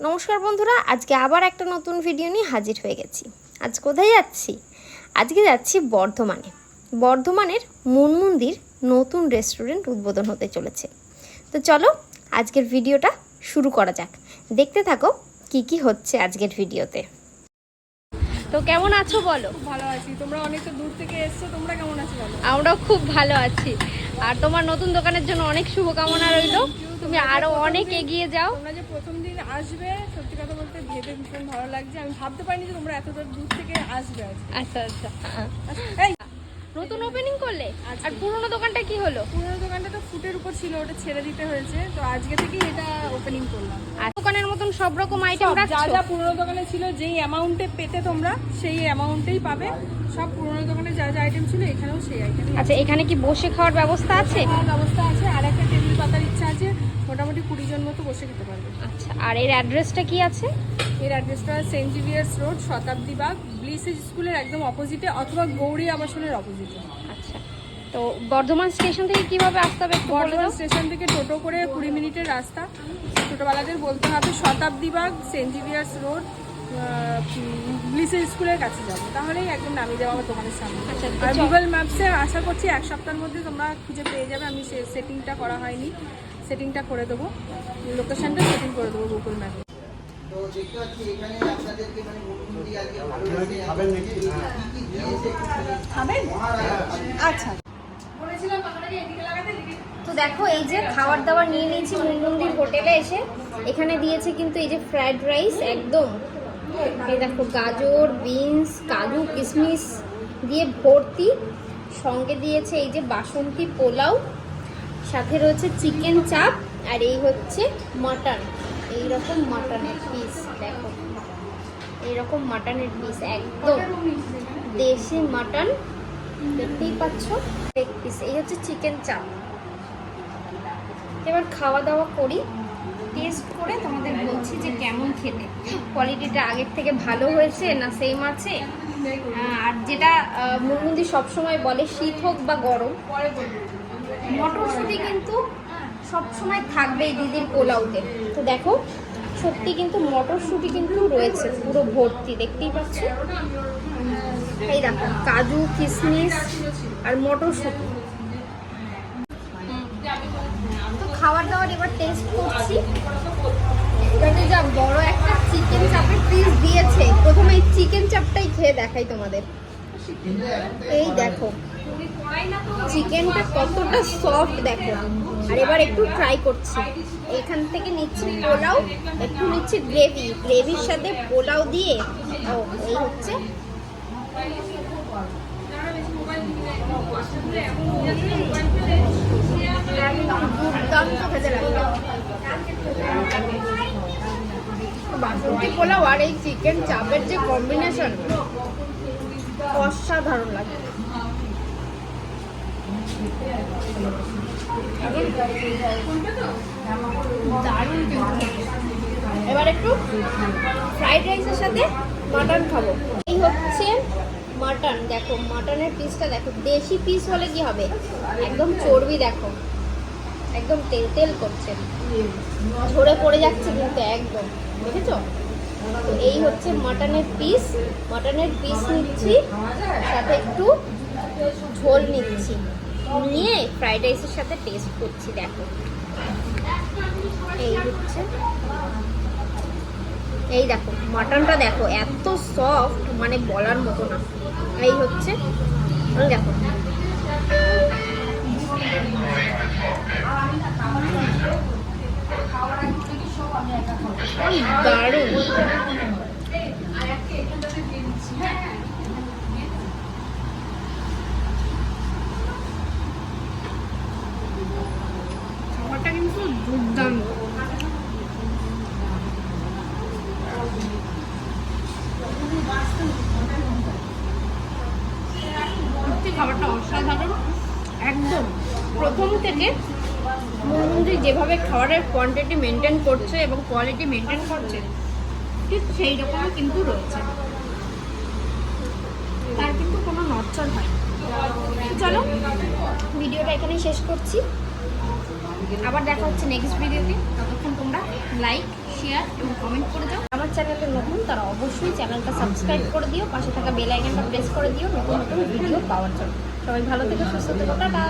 নমস্কার বন্ধুরা আজকে আবার একটা নতুন ভিডিও নিয়ে হাজির হয়ে গেছি। আজ কোথায় যাচ্ছি? আজকে যাচ্ছি বর্ধমানে। বর্ধমানের মন মন্দির নতুন রেস্টুরেন্ট উদ্বোধন হতে চলেছে। তো চলো আজকের ভিডিওটা শুরু করা যাক। দেখতে থাকো কি কি হচ্ছে আজকের ভিডিওতে তো। কেমন আছো বলো? ভালো আছি। তোমরা অনেকটা দূর থেকে এসছো তোমরা কেমন আছো বলো? আমরাও খুব ভালো আছি। আর তোমার নতুন দোকানের জন্য অনেক শুভকামনা রইল। তুমি আরও অনেক এগিয়ে যাও। তোমরা যে প্রথম দিন আসবে সত্যি কথা বলতে ভেবে ভীষণ ভালো লাগছে। আমি ভাবতে পারিনি যে তোমরা এতটা দূর থেকে আসবে আজকে। আচ্ছা আচ্ছা। এই। নতুন ওপেনিং করলে? আজকে। আর পুরনো দোকানটা কি হলো? পুরোনো দোকানটা তো ফুটের উপর ছিল ওটা ছেড়ে দিতে হয়েছে। তো আজকে থেকেই এটা ওপেনিং করলাম। আর দোকানের মতন সব রকম আইটেম যা যা পুরোনো দোকানে ছিল যেই অ্যামাউন্টে পেতে তোমরা সেই অ্যামাউন্টেই পাবে। সব পুরোনো দোকানে যা যা আইটেম ছিল এখানেও সেই আইটেম আচ্ছা এখানে কি বসে খাওয়ার ব্যবস্থা আছে? ব্যবস্থা আছে আর একটা টেবিল পাতার ইচ্ছা আছে মোটামুটি কুড়ি জন মতো বসে খেতে পারবে। আচ্ছা আর এর অ্যাড্রেসটা কি আছে? এর অ্যাড্রেসটা Saint Xavier's Road Shatabdi Bag Bliss স্কুলের একদম অপোজিটে অথবা গৌরী আবাসনের অপোজিটে আচ্ছা তো বর্ধমান স্টেশন থেকে কীভাবে আসতে হবে বর্ধমান স্টেশন থেকে টোটো করে কুড়ি মিনিটের রাস্তা। ছোটোবেলাদের বলতে হবে Shatabdi Bag Saint Xavier's Road Bliss স্কুলের কাছে যাব। তাহলেই একদম নামিয়ে যাব আমার দোকানের সামনে। আচ্ছা, আর গুগল ম্যাপসে আশা করছি এক সপ্তাহের মধ্যে তোমরা খুঁজে পেয়ে যাবে। আমি সে সেটিংটা করা হয়নি। সেটিংটা করে দেবো। লোকেশনটা সেটিং করে দেবো গুগল ম্যাপে মানে। খাবেন মহারাজ। আচ্ছা। বলেছিলাম কথাটাকে এদিকে লাগাতে এদিকে। তো দেখো এই যে খাবার দাবার নিয়ে নিয়েছি মন্দির হোটেলে এসে। এখানে দিয়েছে কিন্তু এই যে ফ্রাইড রাইস একদম। এই দেখো, গাজর, বিনস, কাজু, কিশমিশ দিয়ে ভর্তি। সঙ্গে দিয়েছে এই যে বাসন্তী পোলাও, সাথে রয়েছে চিকেন চাপ, আর এই হচ্ছে মাটন। এইরকম মাটনের পিস দেখো। এইরকম মাটনের পিস একদম দেশি মাটন, দেখতেই পাচ্ছ? লেগ পিস এই হচ্ছে চিকেন চাপ। এবার খাওয়া দাওয়া করি। টেস্ট করে তোমাদের বলছি যে কেমন খেতে। কোয়ালিটিটা আগের থেকে ভালো হয়েছে না সেম আছে? আর যেটা মুরমুন্দি সবসময় বলে শীত হোক বা গরম, মটরশুঁটি কিন্তু সবসময় থাকবে এই দিদির পোলাওতে। তো দেখো, সত্যি কিন্তু মটরশুঁটি কিন্তু রয়েছে পুরো ভর্তি, দেখতেই পাচ্ছ? এই দেখো, কাজু কিশমিশ আর মটরশুঁটি। খাবার দাবার এবার টেস্ট করছি। এটাতে যা বড় একটা চিকেন চাপের পিস দিয়েছে। প্রথমে এই চিকেন চাপটাই খেয়ে দেখাই তোমাদের। এই দেখো চিকেনটা কতটা সফট দেখো। আর এবার একটু ট্রাই করছি। এখান থেকে নিচ্ছি পোলাও, একটু নিচ্ছি গ্রেভি গ্রেভির সাথে পোলাও দিয়ে, ও, এই হচ্ছে। দুর্দান্ত খেতে লাগল বাসন্তী পোলাও আর এই চিকেন চাপের যে কম্বিনেশন অসাধারণ লাগে। এবার একটু ফ্রাইড রাইসের সাথে মাটন খাব। এই হচ্ছে মাটন দেখো মাটনের পিসটা দেখো, দেশি পিস হলে কি হবে? একদম চর্বি দেখো, একদম তেল তেল করছে। ঝরে পড়ে যাচ্ছে কিন্তু একদম দেখেছ তো এই হচ্ছে মাটনের পিস মাটনের পিস নিচ্ছি, সাথে একটু ঝোল নিচ্ছি। নিয়ে ফ্রাইড রাইসের সাথে টেস্ট করছি, দেখো। এই হচ্ছে এই দেখো মাটনটা দেখো এত সফট মানে বলার মতো না। এই হচ্ছে দেখো। দারুণ। অসাধারণ একদম প্রথম থেকে মুরমুন্দি যেভাবে খাবারের কোয়ান্টিটি মেনটেন করছে এবং কোয়ালিটি মেনটেন করছে, ঠিক সেই রকমই কিন্তু রয়েছে। তার কিন্তু কোনো নচ্চর হয় চলো, ভিডিওটা এখানেই শেষ করছি। আবার দেখা হচ্ছে নেক্সট ভিডিওতে ততক্ষণ তোমরা লাইক শেয়ার এবং কমেন্ট করে চ্যানেলে নতুন, তারা অবশ্যই চ্যানেলটা সাবস্ক্রাইব করে দিও, পাশে থাকা বেল আইকনটা প্রেস করে দিও, নতুন নতুন ভিডিও পাওয়ার জন্য। সবাই ভালো থেকে, সুস্থ থেকো, টাটা!